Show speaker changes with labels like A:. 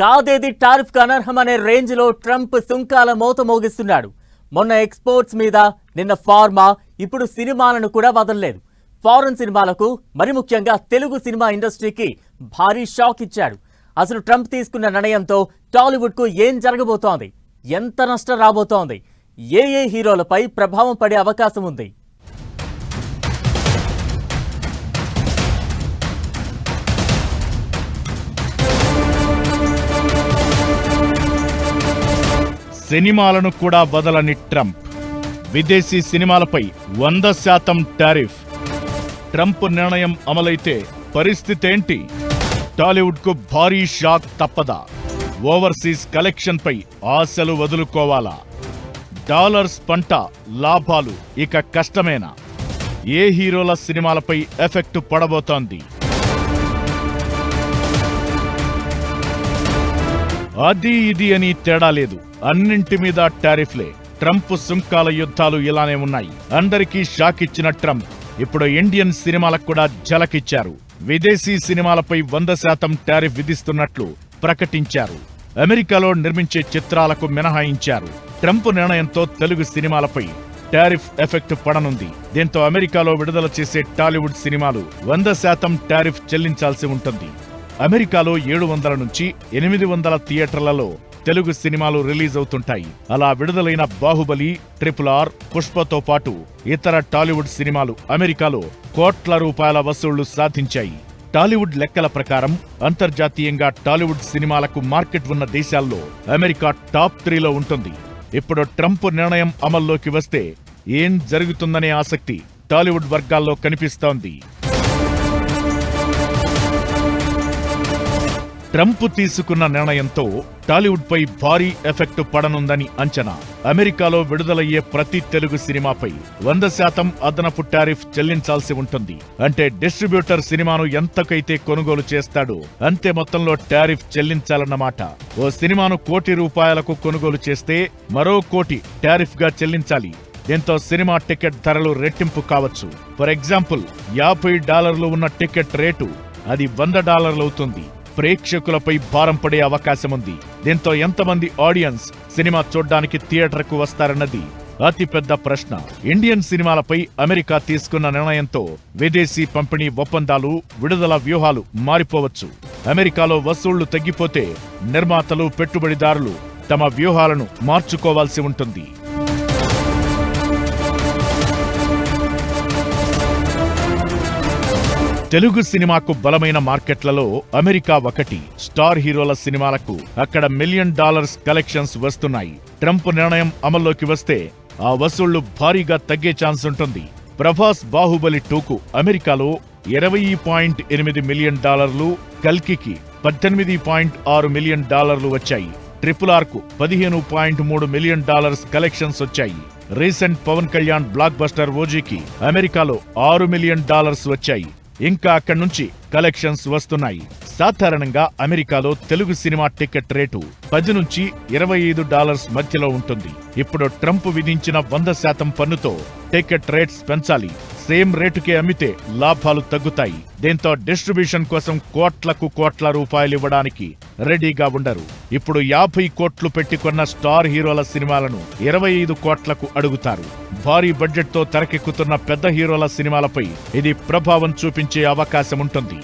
A: కాదేది tariff అనర్హం అనే రేంజ్లో Trump సుంకాల మోత మోగిస్తున్నాడు. మొన్న ఎక్స్పోర్ట్స్ మీద నిన్న ఫార్మా ఇప్పుడు సినిమాలను కూడా వదలలేదు. ఫారెన్ సినిమాలకు మరి ముఖ్యంగా తెలుగు సినిమా ఇండస్ట్రీకి భారీ షాక్ ఇచ్చాడు. అసలు ట్రంప్ తీసుకున్న నిర్ణయంతో టాలీవుడ్కు ఏం జరగబోతోంది? ఎంత నష్టం రాబోతోంది? ఏ ఏ హీరోలపై ప్రభావం పడే అవకాశం ఉంది?
B: సినిమాలను కూడా వదలని ట్రంప్. విదేశీ సినిమాలపై వంద శాతం టారిఫ్. ట్రంప్ నిర్ణయం అమలైతే పరిస్థితేంటి? టాలీవుడ్కు భారీ షాక్ తప్పదా? ఓవర్సీస్ కలెక్షన్పై ఆశలు వదులుకోవాలా? డాలర్స్ పంట లాభాలు ఇక కష్టమేనా? ఏ హీరోల సినిమాలపై ఎఫెక్ట్ పడబోతోంది? అది ఇది అని తేడా లేదు. అన్నింటి మీద టారిఫ్లే. ట్రంప్ సుంకాల యుద్ధాలు ఇలానే ఉన్నాయి. అందరికీ షాక్ ఇచ్చిన ట్రంప్. ఇప్పుడు ఇండియన్ సినిమాలకు కూడా జలకిచ్చారు విదేశీ సినిమాలపై వంద శాతం టారిఫ్ విధిస్తున్నట్లు ప్రకటించారు. అమెరికాలో నిర్మించే చిత్రాలకు మినహాయించారు. ట్రంప్ నిర్ణయంతో తెలుగు సినిమాలపై టారిఫ్ ఎఫెక్ట్ పడనుంది. దీంతో అమెరికాలో విడుదల చేసే టాలీవుడ్ సినిమాలు వంద శాతం టారిఫ్ చెల్లించాల్సి ఉంటుంది. అమెరికాలో ఏడు వందల నుంచి ఎనిమిది వందల థియేటర్లలో తెలుగు సినిమాలు రిలీజ్ అవుతుంటాయి. అలా విడుదలైన బాహుబలి ట్రిపుల్ ఆర్ పుష్పతో పాటు ఇతర టాలీవుడ్ సినిమాలు అమెరికాలో కోట్ల రూపాయల వసూళ్ళు సాధించాయి. టాలీవుడ్ లెక్కల ప్రకారం అంతర్జాతీయంగా టాలీవుడ్ సినిమాలకు మార్కెట్ ఉన్న దేశాల్లో అమెరికా టాప్ త్రీలో ఉంటుంది. ఇప్పుడు ట్రంప్ నిర్ణయం అమల్లోకి వస్తే ఏం జరుగుతుందనే ఆసక్తి టాలీవుడ్ వర్గాల్లో కనిపిస్తోంది. ట్రంప్ తీసుకున్న నిర్ణయంతో టాలీవుడ్పై భారీ ఎఫెక్ట్ పడనుందని అంచనా. అమెరికాలో విడుదలయ్యే ప్రతి తెలుగు సినిమాపై వంద శాతం అదనపు టారిఫ్ చెల్లించాల్సి ఉంటుంది. అంటే డిస్ట్రిబ్యూటర్ సినిమాను ఎంతకైతే కొనుగోలు చేస్తాడో అంతే మొత్తంలో టారిఫ్ చెల్లించాలన్నమాట. ఓ సినిమాను కోటి రూపాయలకు కొనుగోలు చేస్తే మరో కోటి టారిఫ్గా చెల్లించాలి. దీంతో సినిమా టికెట్ ధరలు రెట్టింపు కావచ్చు. ఫర్ ఎగ్జాంపుల్ యాభై డాలర్లు ఉన్న టికెట్ రేటు అది వంద డాలర్లు అవుతుంది ప్రేక్షకులపై భారం పడే అవకాశం ఉంది దీంతో ఎంతమంది ఆడియన్స్ సినిమా చూడ్డానికి థియేటర్కు వస్తారన్నది అతిపెద్ద ప్రశ్న. ఇండియన్ సినిమాలపై అమెరికా తీసుకున్న నిర్ణయంతో విదేశీ పంపిణీ ఒప్పందాలు విడుదల వ్యూహాలు మారిపోవచ్చు. అమెరికాలో వసూళ్ళు తగ్గిపోతే నిర్మాతలు పెట్టుబడిదారులు తమ వ్యూహాలను మార్చుకోవాల్సి ఉంటుంది. తెలుగు సినిమాకు బలమైన మార్కెట్లలో అమెరికా ఒకటి స్టార్ హీరోల సినిమాలకు అక్కడ మిలియన్ డాలర్స్ కలెక్షన్స్ వస్తున్నాయి. ట్రంప్ నిర్ణయం అమల్లోకి వస్తే ఆ వసూళ్ళు భారీగా తగ్గే ఛాన్స్ ఉంటుంది. ప్రభాస్ బాహుబలి టూకు అమెరికాలో ఇరవై పాయింట్ ఎనిమిది మిలియన్ డాలర్లు కల్కికి పద్దెనిమిది పాయింట్ ఆరు మిలియన్ డాలర్లు వచ్చాయి. ట్రిపుల్ ఆర్కు పదిహేను పాయింట్ మూడు మిలియన్ డాలర్స్ కలెక్షన్స్ వచ్చాయి. Recent Pawan Kalyan blockbuster ఓజీకి అమెరికాలో ఆరు మిలియన్ డాలర్స్ వచ్చాయి. ఇంకా అక్కడి నుంచి కలెక్షన్స్ వస్తున్నాయి. సాధారణంగా అమెరికాలో తెలుగు సినిమా టికెట్ రేటు పది నుంచి ఇరవై ఐదు డాలర్స్ మధ్యలో ఉంటుంది. ఇప్పుడు ట్రంప్ విధించిన వంద శాతం పన్నుతో టికెట్ రేట్స్ పెంచాలి. సేమ్ రేటుకే అమ్మితే లాభాలు తగ్గుతాయి. దీంతో డిస్ట్రిబ్యూషన్ కోసం కోట్లకు కోట్ల రూపాయలు ఇవ్వడానికి రెడీగా ఉండరు. ఇప్పుడు యాభై కోట్లు పెట్టుకున్న స్టార్ హీరోల సినిమాలను ఇరవై ఐదు కోట్లకు అడుగుతారు. భారీ బడ్జెట్తో తెరకెక్కుతున్న పెద్ద హీరోల సినిమాలపై ఇది ప్రభావం చూపించే అవకాశం ఉంటుంది